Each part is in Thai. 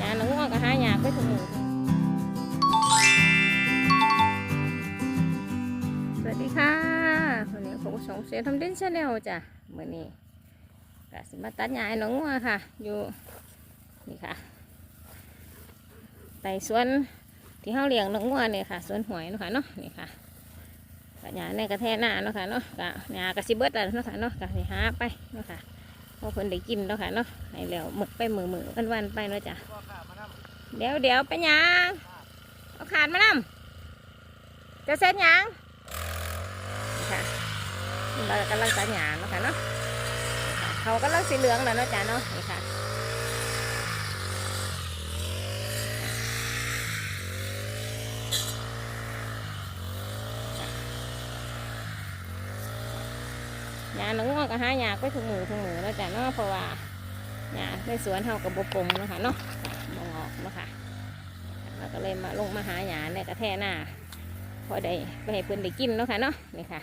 ยาหนังง่วงก็หายากไปถุงมือสวัสดีค่ะวันนี้ผมสงเสียทำเด่นชาแนลจ้ะเมื่อนี้ก็สิมาตัดหญ้าให้หนังง่วงค่ะ อยู่นี่ค่ะไต่สวนที่เขาเลี้ยงหนังง่วเนี่ยค่ะสวนหวยนะคะเนาะนี่ค่ะตัดหญ้าในกระแทหน้าเนาะค่ะเนาะก็หญ้ากระสิเบิดแล้วเนาะค่ะเนาะก็สิหาไปเนาะค่ะ พอเพิ่นได้กินแล้วค่ะเนาะให้แล้วหมึกไปมือมือวันวันไปเนาะจ้ะเดี๋ยวเดี๋ยวไปหยังเอาขาดมานำจะเซ็ตหยังนี่ค่ะเรากำลังจะหยางเนาะค่ะเนาะเขากำลังสีเหลืองแล้วเนาะจ้ะเนาะนี่ค่ะ หยาหนังงอกก็หาหยาไปถุงมือถุงมือแล้วจ้าเนาะเพราะว่าหยาในสวนเฮากับบปงเนาะค่ะเนาะมองออกเนาะค่ะแล้วก็เลยมาลงมาหาหยาในกระแทหน้าพอได้ไปให้เพื่อนได้กินเนาะค่ะเนาะนี่ค่ะ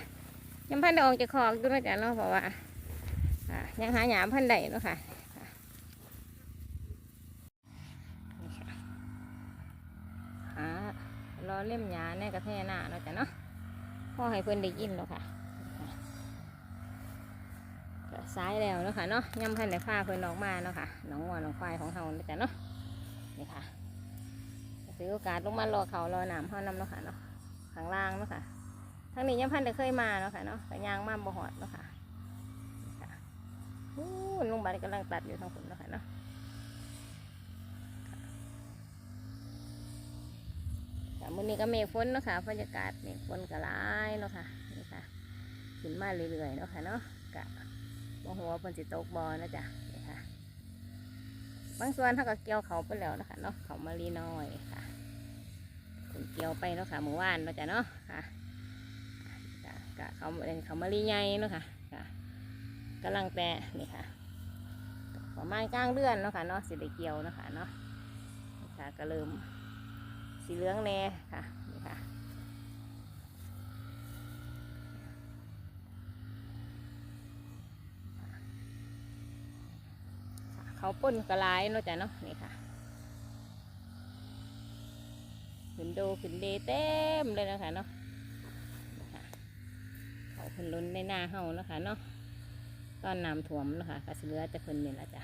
ยังพันได้ออกจากคอกด้วยจ้ะเนาะเพราะว่ายังหาหยาพันได้เนาะค่ะค่ะรอเล่มหยาในกระแทหน้าเนาะจ้ะเนาะพอให้เพื่อนได้กินเนาะค่ะนี่ค่ะ ซ้ายแล้วเนาะค่ะเนาะยังพันได้าเพื่นออกมาเนาะค่ะน้องวัวน้องควายของเฮาเนาะจ้ะเนาะนี่ค่ะถือโอกาสลงมารอเขารอหนามเขานำเนาะค่ะเนาะข้างล่างเนาะค่ะทางนี้ยังพันได้เคยมาเนาะค่ะเนาะแต่ยางมาบ่หอดเนาะค่ะนี่ค่ะอู้ลุงบาลกำลังตัดอยู่ทางฝนเนาะค่ะเนาะมื้อนี้ก็เมฆฝนเนาะค่ะบรรยากาศเมฆฝนก็หลายเนาะค่ะนี่ค่ะขึ้นมาเรื่อยๆเนาะค่ะเนาะกะ บ่หัวเพิ่นสิตกบ่นะจ๊ะนี่ค่ะ บางส่วนเขาก็เกี่ยวเขาไปแล้วนะคะเนาะเขามารีน้อยค่ะผมเกี่ยวไปเนาะค่ะเมื่อวานเนาะจ้ะเนาะค่ะค่ะกะเขาเป็นเขามารีใหญ่เนาะค่ะค่ะกำลังแต่นี่ค่ะประมาณกลางเดือนเนาะค่ะเนาะสิได้เกี่ยวเนาะค่ะเนาะค่ะก็เริ่มสีเหลืองแน่ค่ะนี่ค่ะ เขาป้นกระลายเนาะจ้ะเนาะนี่ค่ะขึ้นโดขึ้นเดเต็มเลยนะคะเนาะเขาขึ้นล้นในหน้าเฮานะคะเนาะตอนน้ำท่วมนะคะกระเสือจะขึ้นนี่ละจ้ะ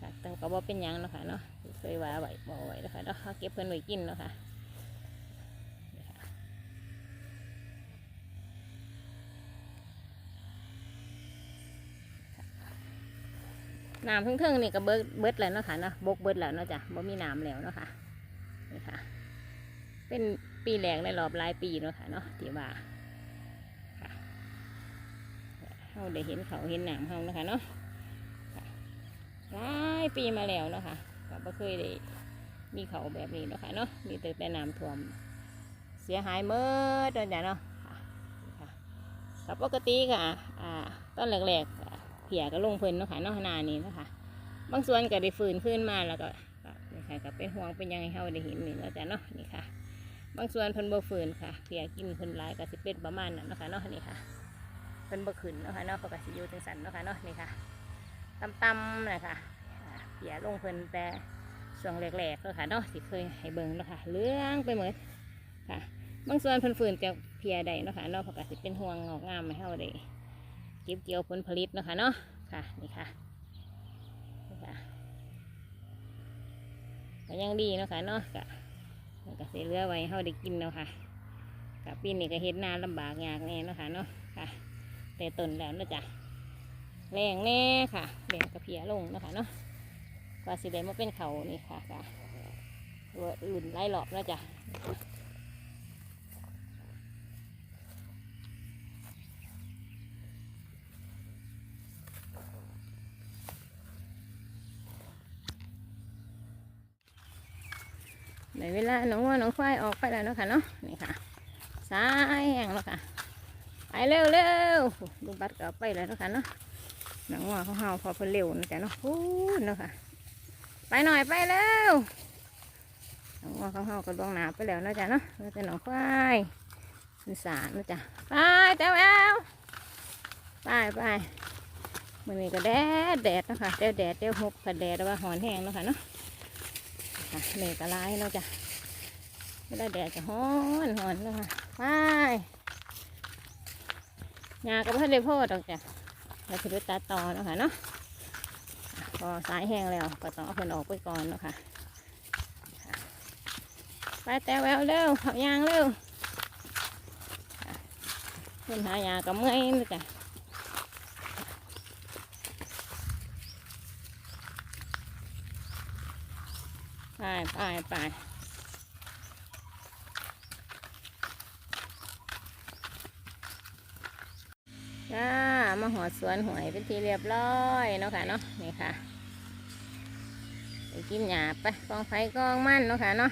ค่ะแต่ก็บ่เป็นยังเนาะค่ะเนาะเคยว่าไว้บ่ไว้นะคะเนาะเขาเก็บเพิ่นไว้กินเนาะค่ะนี่ค่ะ น้ำเพิ่งๆนี่ก็เบิดเบิดแล้วเนาะค่ะเนาะบกเบิดแล้วเนาะจ้ะบ่มีน้ำแล้วเนาะค่ะนี่ค่ะ เป็นปีแรกในรอบหลายปีเนาะค่ะเนาะที่ว่าเราได้เห็นเขาเห็นน้ำเขาเนาะค่ะเนาะหลายปีมาแล้วเนาะค่ะก็บ่เคยได้มีเขาแบบนี้เนาะค่ะเนาะมีแต่แต่น้ำท่วม เสียหายเมื่อตอนจ้ะเนาะค่ะปกติค่ะ อ่า ตอนแรกๆ เพียก็ลงเพิ่นเนาะค่ะนาะหนานี้เนาะคะบางส่วนก็ได้ฟื้นขึ้นมาแล้วก็ก็นี่ค่ะก็เป็นห่วงเป็นยังให้เฮาได้เห็นนี่แล้วจ้ะเนาะนี่ค่ะ บางส่วนเพิ่นบ่ฟื้นค่ะเพียกินเพิ่นหลายก็สิเป็นประมาณนั้นเนาะค่ะเนาะนี่ค่ะเพิ่นบ่ขึ้นเนาะค่ะเนาะเพิ่นก็สิอยู่จังซั่นเนาะค่ะเนาะนี่ค่ะต่ำๆนะคะเพียลงเพิ่นแต่ช่วงแรกๆเนาะค่ะเนาะที่เคยให้เบิ่งเนาะค่ะเลืองไปหมดค่ะ บางส่วนเพิ่นฟื้นจากเพียใดเนาะค่ะเนาะเพิ่นก็สิเป็นห่วงงอกงามให้เฮาได้ ก็บเกี่ยวผลผลิตนะคะเนาะค่ะนี่ค่ะนี่ค่ะก็ยังดีนะคะเนาะก็ก็เสียเรือไว้ให้เฮาได้กินเนาะค่ะกับปีนี้ก็เฮ็ดนาลำบากยากแน่นะคะเนาะค่ะ แต่ต้นแล้วนะจ้ะแรงแน่ค่ะแรงกระเพียลงนะคะเนาะกว่าสิได้มาเป็นเขานี่ค่ะค่ะตัวอื่นไล่หลอบนะจ้ะ ลาน้องวัวน้องควายออกไปแล้วเนาะค่ะเนาะนี่ค่ะสายแห้งแล้วค่ะ ไปเร็วเร็วลุงบัดก็ไปแล้วเนาะค่ะเนาะน้องวัวเขาเห่าพอเพิ่นเร็วนะจ๊ะเนาะพูดเนาะค่ะ ไปหน่อยไปเร็วน้องวัวเขาเห่าก็ดวงหนาไปแล้วนะจ๊ะเนาะแล้วแต่น้องควายเป็นสารนะจ๊ะไปแต้วแอวไปไปมันนี้ก็แดดแดดนะคะเดี๋ยวแดดเดี๋ยวหกผัดแดดแล้วว่าหอนแห้งเนาะค่ะเนาะเหนื่อยก็ร้ายเนาะจ้ะ เวลาแดดจะฮ้อนหอนเนาะค่ะไปยาก็ไม่ได้โพดดอกจ้ะเราจะไปตัดต่อเนาะค่ะเนาะพอสายแห้งแล้วก็ต้องเอาเพิ่นออกไปก่อนนะค่ะไปแต่แววเร็วเขายางเร็วค่ะเพิ่นหายาก็เมื่อยเลยจ้ะไปไปไป จ้ามาหอดสวนหวยเป็นทีเรียบร้อยเนาะค่ะเนาะนี่ค่ะไปกินหยาไปกองไฟกองมันเนาะค่ะเนาะ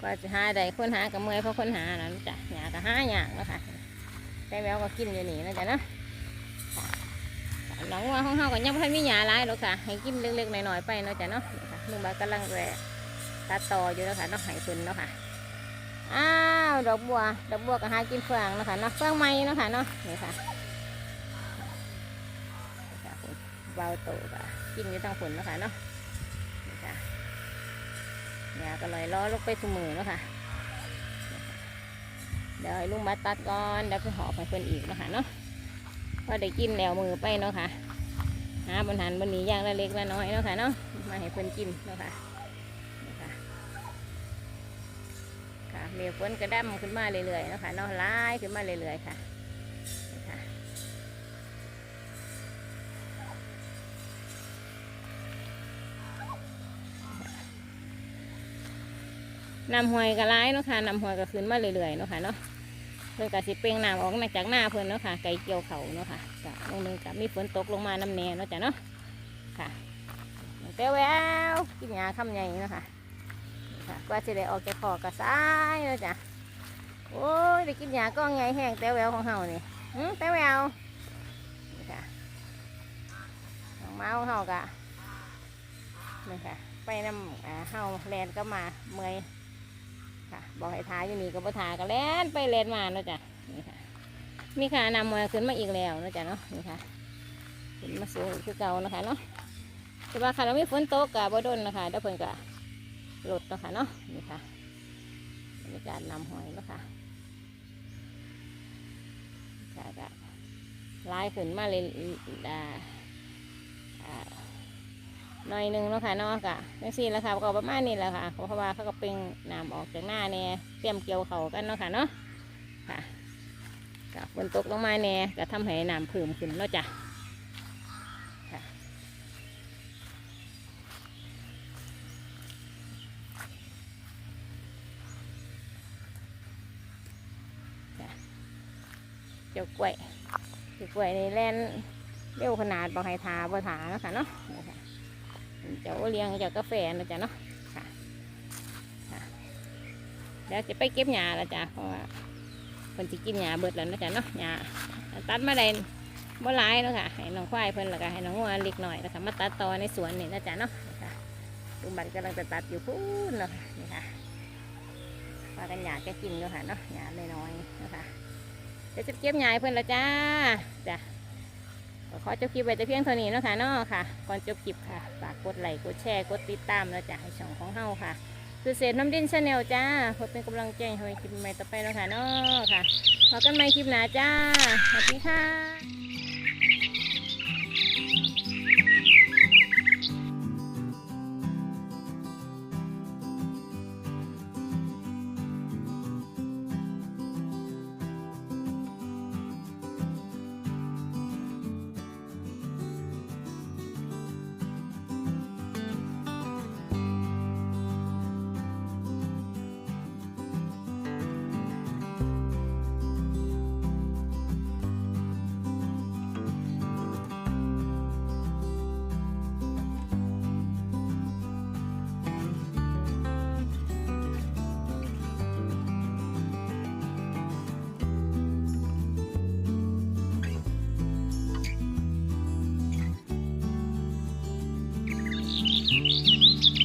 ก็จะหาได้คนหากับเมื่อยเพราะคนหานั่นจ้ะหยาก็หาหยาเนาะค่ะแต่แววก็กินอยู่นี่นะจ๊ะเนาะค่ะหลังว่าห้องเฮาก็ยังไม่ทันมีหยาหลายหรอกค่ะ ให้กินเล็กๆหน่อยๆไปเนาะจ๊ะเนาะนี่ค่ะลุงบากำลังแวะตัดต่ออยู่แล้วค่ะเนาะไห้ขึ้นเนาะค่ะอ้าวดอกบัวดอกบัวก็หากินเฟืองเนาะค่ะเนาะเฟืองไม้เนาะค่ะเนาะนี่ค่ะ เบาโตก็กินอยู่ทางฝนนะค่ะเนาะนี่ค่ะเนี่ยก็เลยล้อลงไปสมือเนาะค่ะ เดี๋ยวลุงมาตัดก่อนเดี๋ยวไปหอบให้เพิ่นอีกเนาะค่ะเนาะพอได้กินแนวมือไปเนาะค่ะหาบนหันบนนี้ย่างละเล็กละน้อยเนาะค่ะเนาะมาให้เพิ่นกินเนาะค่ะค่ะค่ะเมฆฝนกระดั้มขึ้นมาเรื่อยๆเนาะคะเนาะไล่ขึ้นมาเรื่อยๆค่ะ น้ำห้วยก็ไล่เนาะค่ะน้ำห้วยก็ขึ้นมาเรื่อยๆเนาะค่ะเนาะเพิ่นก็สิเปล่งน้ำออกมาจากหน้าเพิ่นเนาะค่ะไก่เกี่ยวเขาเนาะค่ะก็ลงนึงก็มีฝนตกลงมาน้ำแน่เนาะจ้ะเนาะค่ะแต่แววกินยาคำใหญ่เนาะค่ะค่ะกว่าจะได้ออกจากคอกระซ้ายแล้วจ้ะโอ้ยได้กินยาก้องไงแห้งแต่แววของเฮานี่หืมแต่แววค่ะน้องเมาของเฮากะนี่ค่ะไปนำอ่าเฮาแลนก็มาเมื่อย ค่ะบอกให้ทาอยู่นี่ก็บ่ทาก็แลนไปแลนมาเนาะจ้ะนี่ค่ะ มีค่ะนำมวยขึ้นมาอีกแล้วเนาะจ้ะเนาะนี่ค่ะขึ้นมาสูงคือเก่านะคะเนาะแต่ว่าค่ะเราไม่ฝนตกกะบ่ดนนะคะเดี๋ยวเพิ่นกะรถเนาะค่ะเนาะนี่ค่ะบรรยากาศนำหอยเนาะค่ะค่ะก็ลายขึ้นมาเลยอ่า หน่อยหนึ่งเนาะค่ะเนาะกะจังซี่แหละค่ะก็ประมาณนี้แหละค่ะเพราะว่าเขาก็เป็นน้ำออกจากหน้าเนี่ยเตรียมเกี่ยวเขากันเนาะค่ะเนาะค่ะก็ฝนตกลงมาเนี่ยก็ทำให้น้ำเพิ่มขึ้นเนาะจ้ะค่ะเจ้ากล้วยเจ้ากล้วยนี่แล่นเร็วขนาดบอกให้ทาบ่ทาเนาะค่ะเนาะ เจ้าเลี้ยงเจ้ากาแฟนะจ๊ะเนาะค่ะเดี๋ยวจะไปเก็บหญ้าล้วจ้ะเพราะว่าคนจะกินหญ้าเบิดแล้วนะจ๊ะเนาะหญ้าตัดมาได้บ่หลายเนาะค่ะให้น้องควายเพิ่นแล้วก็ให้น้องงัวเล็กหน่อยแล้วค่ะมาตัดต่อในสวนนี่นะจ๊ะเนาะนี่ค่ะลุงบัตรกำลังจะตัดอยู่พูนเนาะค่ะนี่ค่ะว่ากันหญ้าจะกินเนาะค่ะเนาะหญ้าน้อยๆนะคะเดี๋ยวจะเก็บหยาเพิ่นละจ้าจ้ะ ขอจบคลิปไว้แต่เพียงเท่านี้นะคะเนาะค่ะ ก่อนจบคลิปค่ะ ฝากกดไลค์ กดแชร์ กดติดตามแล้วจ้ะให้ช่องของเฮาค่ะ คือเศษน้ำดินชาแนลจ้าเพื่อเป็นกำลังใจให้คลิปใหม่ต่อไปนะค่ะเนาะค่ะพบกันใหม่คลิปหน้าจ้า สวัสดีค่ะ Música